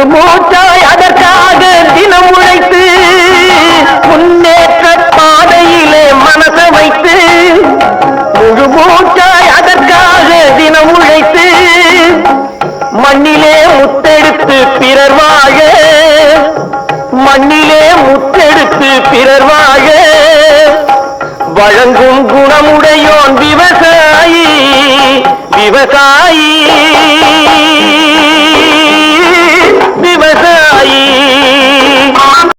ஒரு மூச்சாய் அதற்காக தினம் உழைத்து முன்னேற்ற பாதையிலே மனசை வைத்து ஒரு மூச்சாய் அதற்காக தினம் உழைத்து மண்ணிலே முத்தெடுத்து பிறர் வாழ மண்ணிலே முத்தெடுத்து பிறர் வாழ வழங்கும் குணமுடையோன் விவசாயி விவசாயி.